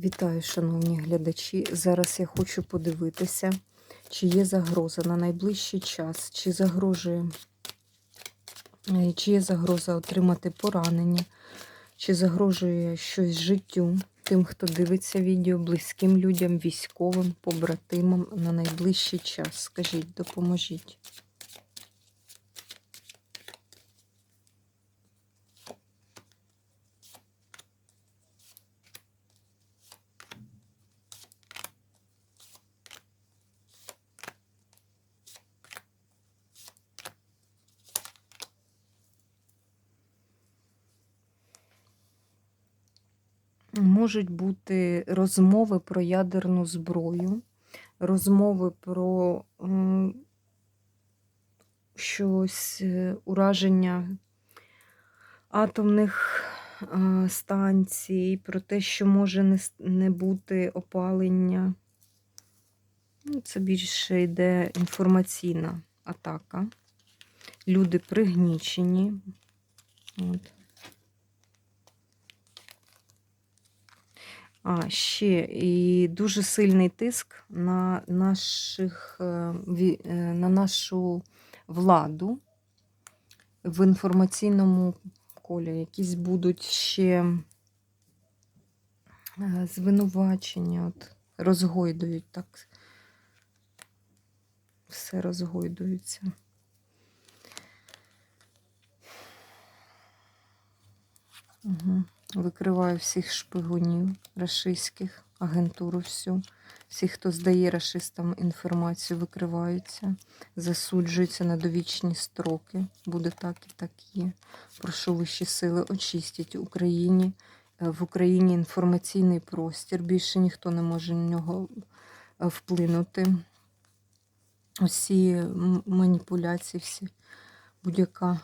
Вітаю, шановні глядачі. Зараз я хочу подивитися, чи є загроза на найближчий час, чи загрожує, е, чи є загроза отримати поранення, чи загрожує щось життю тим, хто дивиться відео, близьким людям, військовим, побратимам на найближчий час. Скажіть, допоможіть. Можуть бути розмови про ядерну зброю, розмови про щось, е, ураження атомних е, станцій, про те, що може не, бути опалення. Ну, Це більше йде інформаційна атака. Люди пригнічені. От. А, ще і дуже сильний тиск на наших, е, е, на нашу владу в інформаційному колі. Якісь будуть ще е, звинувачення, от, розгойдують так. Все розгойдується. Угу. Викриваю всіх шпигунів рашистських, агентуру всю. Всі, хто здає рашистам інформацію, викриваються, засуджуються на довічні строки. Буде так і так є. Прошу вищі сили, очистіть Україні. е, В Україні інформаційний простір. Більше ніхто не може на нього е, вплинути. Усі маніпуляції, всі будь-яка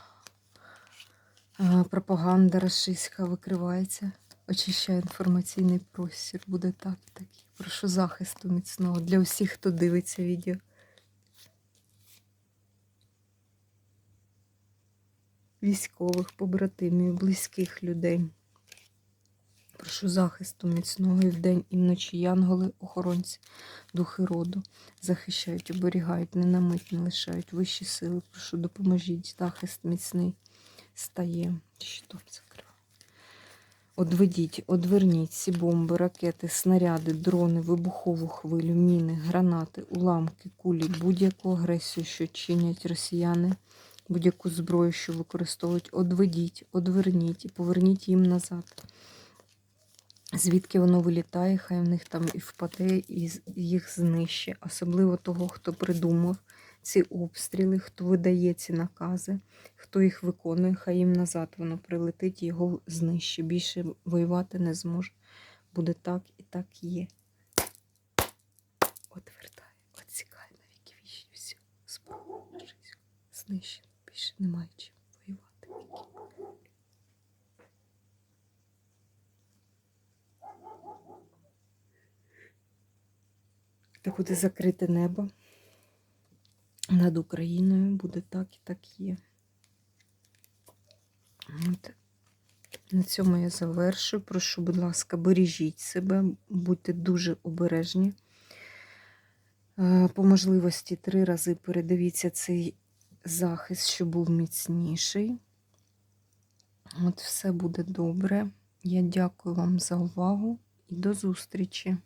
Пропаганда рашистська викривається, очищає інформаційний простір. Буде так і так. Прошу захисту міцного для усіх, хто дивиться відео. Військових, побратимів, близьких людей. Прошу захисту міцного і вдень, і вночі янголи, охоронці, духи роду захищають, оберігають, не на мить не лишають вищі сили. Прошу, допоможіть, захист міцний стає. Щитом. Одведіть, одверніть ці бомби, ракети, снаряди, дрони, вибухову хвилю, міни, гранати, уламки, кулі, будь-яку агресію, що чинять росіяни, будь-яку зброю, що використовують, одведіть, одверніть і поверніть їм назад. Звідки воно вилітає, хай в них там і впаде, і їх знищить. Особливо того, хто придумав ці обстріли, хто видає ці накази, хто їх виконує, хай їм назад воно прилетить його знищить. Більше воювати не зможе. Буде так і так є. Отвертає, отсікає на віки вічні зброю рашистську. Знищено. Більше немає чим воювати. Так буде закрите небо над Україною. Буде так і так є. От. На цьому я завершую. Прошу, будь ласка, бережіть себе, будьте дуже обережні. Е, По можливості три рази передивіться цей захист, щоб був міцніший. От все буде добре. Я дякую вам за увагу і до зустрічі!